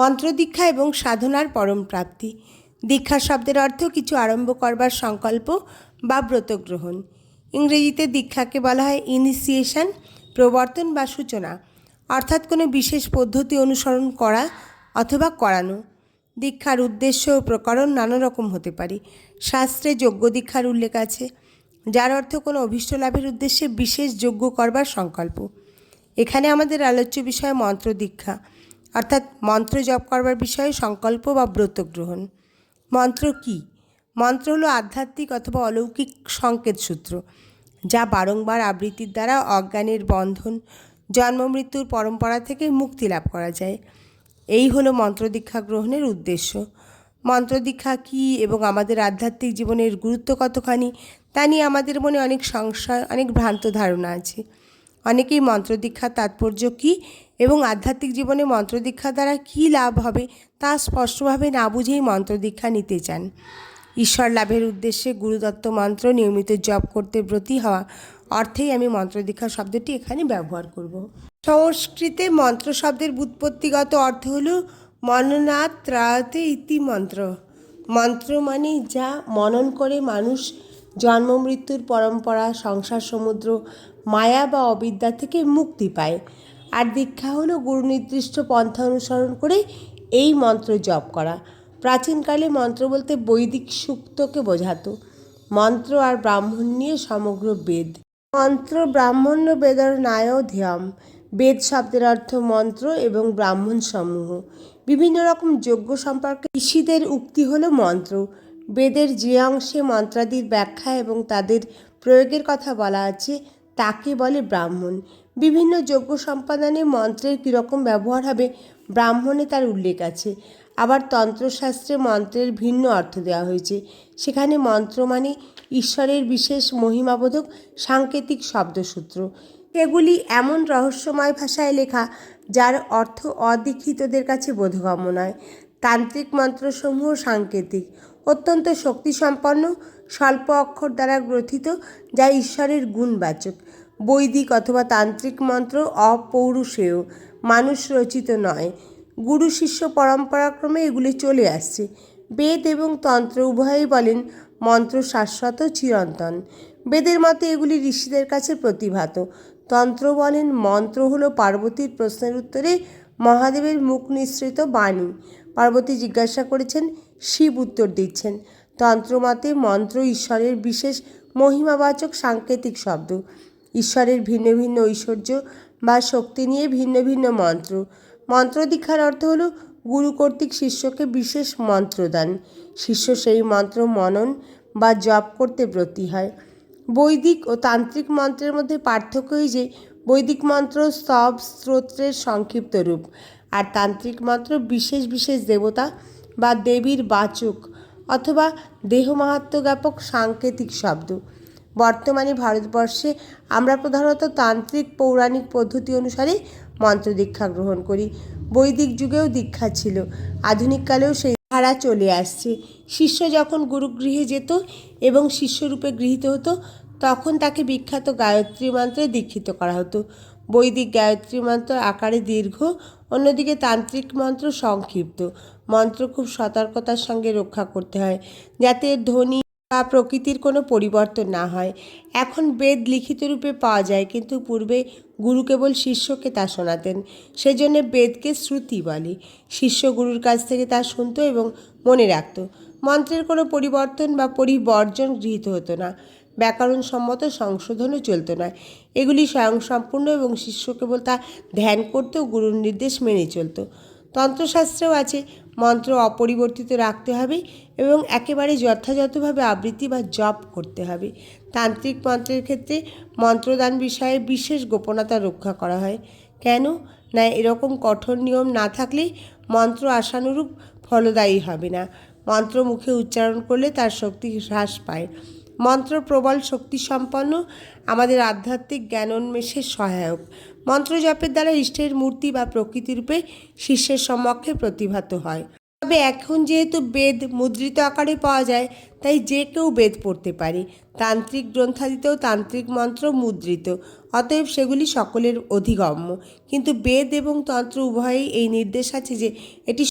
মন্ত্রদীক্ষা এবং সাধনার পরম প্রাপ্তি। দীক্ষা শব্দের অর্থ কিছু আরম্ভ করবার সংকল্প বা ব্রত গ্রহণ ইংরেজিতে দীক্ষাকে বলা হয় ইনিশিয়েশন, প্রবর্তন বা সূচনা। অর্থাৎ কোনো বিশেষ পদ্ধতি অনুসরণ করা অথবা করানো। দীক্ষার উদ্দেশ্য ও প্রকরণ নানা রকম হতে পারে। শাস্ত্রে যোগ্য দীক্ষার উল্লেখ আছে, যার অর্থ কোনো অভীষ্ট লাভের উদ্দেশ্যে বিশেষ যোগ্য করবার সংকল্প। এখানে আমাদের আলোচ্য বিষয় মন্ত্র দীক্ষা অর্থাৎ মন্ত্র জপ করবার বিষয়ে সংকল্প বা ব্রত গ্রহণ। মন্ত্র কি? মন্ত্র হলো আধ্যাত্মিক অথবা অলৌকিক সংকেত সূত্র, যা বারংবার আবৃত্তির দ্বারা অজ্ঞানের বন্ধন, জন্ম, মৃত্যুর পরম্পরা থেকে মুক্তি লাভ করা যায়। এই হলো মন্ত্রদীক্ষা গ্রহণের উদ্দেশ্য। মন্ত্রদীক্ষা কী এবং আমাদের আধ্যাত্মিক জীবনের গুরুত্ব কতখানি, তা নিয়ে আমাদের মনে অনেক সংশয়, অনেক ভ্রান্ত ধারণা আছে। অনেকেই মন্ত্রদীক্ষার তাৎপর্য কী এবং আধ্যাত্মিক জীবনে মন্ত্রদীক্ষা দ্বারা কী লাভ হবে তা স্পষ্টভাবে না বুঝেই মন্ত্রদীক্ষা নিতে চান। ঈশ্বর লাভের উদ্দেশ্যে গুরুদত্ত মন্ত্র নিয়মিত জপ করতে ব্রতী হওয়া অর্থেই আমি মন্ত্রদীক্ষা শব্দটি এখানে ব্যবহার করব। সংস্কৃতে মন্ত্র শব্দের ব্যুৎপত্তিগত অর্থ হল মননাথ ত্রাতে ইতি মন্ত্র। মন্ত্র মানে যা মনন করে মানুষ, জন্ম, মৃত্যুর পরম্পরা, সংসার, সমুদ্র, মায়া বা অবিদ্যা থেকে মুক্তি পায়। আর দীক্ষা হলো গুরু নির্দিষ্ট পন্থা অনুসরণ করে এই মন্ত্র জপ করা। প্রাচীনকালে মন্ত্র বলতে বৈদিক সূক্তকে বোঝাতো। মন্ত্র আর ব্রাহ্মণ নিয়ে সমগ্র বেদ। মন্ত্র ব্রাহ্মণ্য বেদর নায় ধ্যাম। বেদ শব্দের অর্থ মন্ত্র এবং ব্রাহ্মণ সমূহ। বিভিন্ন রকম যজ্ঞ সম্পর্কে ঋষিদের উক্তি হলো মন্ত্র। বেদের যে অংশে মন্ত্রাদির ব্যাখ্যা এবং তাদের প্রয়োগের কথা বলা আছে, তাকে বলে ব্রাহ্মণ। বিভিন্ন যজ্ঞ সম্পাদনে মন্ত্রের কীরকম ব্যবহার হবে ব্রাহ্মণে তার উল্লেখ আছে। আবার তন্ত্রশাস্ত্রে মন্ত্রের ভিন্ন অর্থ দেওয়া হয়েছে। সেখানে মন্ত্র মানে ঈশ্বরের বিশেষ মহিমাবোধক সাংকেতিক শব্দসূত্র। এগুলি এমন রহস্যময় ভাষায় লেখা, যার অর্থ অদীক্ষিতদের কাছে বোধগম্য নয়। তান্ত্রিক মন্ত্রসমূহ সাংকেতিক, অত্যন্ত শক্তিসম্পন্ন, স্বল্প অক্ষর দ্বারা গ্রথিত, যা ঈশ্বরের গুণবাচক। বৈদিক অথবা তান্ত্রিক মন্ত্র অপৌরুষেয়, মানুষ রচিত নয়। গুরু শিষ্য পরম্পরাক্রমে এগুলি চলে আসছে। বেদ এবং তন্ত্র উভয়ই বলেন মন্ত্র শাশ্বত চিরন্তন। বেদের মতে এগুলি ঋষিদের কাছে প্রতিভাত। তন্ত্র বলেন মন্ত্র হলো পার্বতীর প্রশ্নের উত্তরে মহাদেবের মুখ নিঃসৃত বাণী। পার্বতী জিজ্ঞাসা করেছেন, শিব উত্তর দিচ্ছেন। তন্ত্রমতে মন্ত্র ঈশ্বরের বিশেষ মহিমাবাচক সাংকেতিক শব্দ। ঈশ্বরের ভিন্ন ভিন্ন ঐশ্বর্য বা শক্তি নিয়ে ভিন্ন ভিন্ন মন্ত্র। মন্ত্র দীক্ষার অর্থ হলো গুরু কর্তৃক শিষ্যকে বিশেষ মন্ত্রদান। শিষ্য সেই মন্ত্র মনন বা জপ করতে ব্রতী হয়। বৈদিক ও তান্ত্রিক মন্ত্রের মধ্যে পার্থক্যই যে, বৈদিক মন্ত্র সব স্তোত্রের সংক্ষিপ্ত রূপ আর তান্ত্রিক মন্ত্র বিশেষ বিশেষ দেবতা বা দেবীর বাচক অথবা দেহমাহাত্ম জ্ঞাপক সাংকেতিক শব্দ। বর্তমানে ভারতবর্ষে আমরা প্রধানত তান্ত্রিক পৌরাণিক পদ্ধতি অনুসারে মন্ত্র দীক্ষা গ্রহণ করি। বৈদিক যুগেও দীক্ষা ছিল আধুনিককালেও সেই ধারা চলে আসছে। শিষ্য যখন গুরুগৃহে যেত এবং শিষ্যরূপে গৃহীত হতো, তখন তাকে বিখ্যাত গায়ত্রী মন্ত্রে দীক্ষিত করা হতো। বৈদিক গায়ত্রী মন্ত্র আকারে দীর্ঘ, অন্যদিকে তান্ত্রিক মন্ত্র সংক্ষিপ্ত। মন্ত্র খুব সতর্কতার সঙ্গে রক্ষা করতে হয়, যাতে ধ্বনি বা প্রকৃতির কোনো পরিবর্তন না হয়। এখন বেদ লিখিত রূপে পাওয়া যায়, কিন্তু পূর্বে গুরু কেবল শিষ্যকে তা শোনাতেন। সেজন্য বেদকে শ্রুতি বলে। শিষ্য গুরুর কাছ থেকে তা শুনত এবং মনে রাখত। মন্ত্রের কোনো পরিবর্তন বা পরিবর্জন গৃহীত হতো না। ব্যাকরণ সম্মত সংশোধনও চলতো না। এগুলি স্বয়ংসম্পূর্ণ এবং শিষ্য কেবল তা ধ্যান করত গুরুর নির্দেশ মেনে চলত। তন্ত্রশাস্ত্রেও আছে। মন্ত্র অপরিবর্তিত রাখতে হবে এবং একেবারে যথাযথভাবে আবৃত্তি বা জপ করতে হবে। তান্ত্রিক মন্ত্রের ক্ষেত্রে মন্ত্রদান বিষয়ে বিশেষ গোপনতা রক্ষা করা হয়। কেন? না, এরকম কঠোর নিয়ম না থাকলে মন্ত্র আশানুরূপ ফলদায়ী হবে না। মন্ত্র মুখে উচ্চারণ করলে তার শক্তি হ্রাস পায়। মন্ত্র প্রবল শক্তি সম্পন্ন আমাদের আধ্যাত্মিক জ্ঞানোন্মেষের সহায়ক। মন্ত্র জপের দ্বারা ইষ্টের মূর্তি বা প্রকৃতিরূপে শিষ্যের সমক্ষে প্রতিভাত হয়। তবে এখন যেহেতু বেদ মুদ্রিত আকারে পাওয়া যায়, তাই যে কেউ বেদ পড়তে পারে। তান্ত্রিক গ্রন্থাদিতেও তান্ত্রিক মন্ত্র মুদ্রিত, অতএব সেগুলি সকলের অধিগম্য। কিন্তু বেদ এবং তন্ত্র উভয়েই এই নির্দেশ আছে যে এটি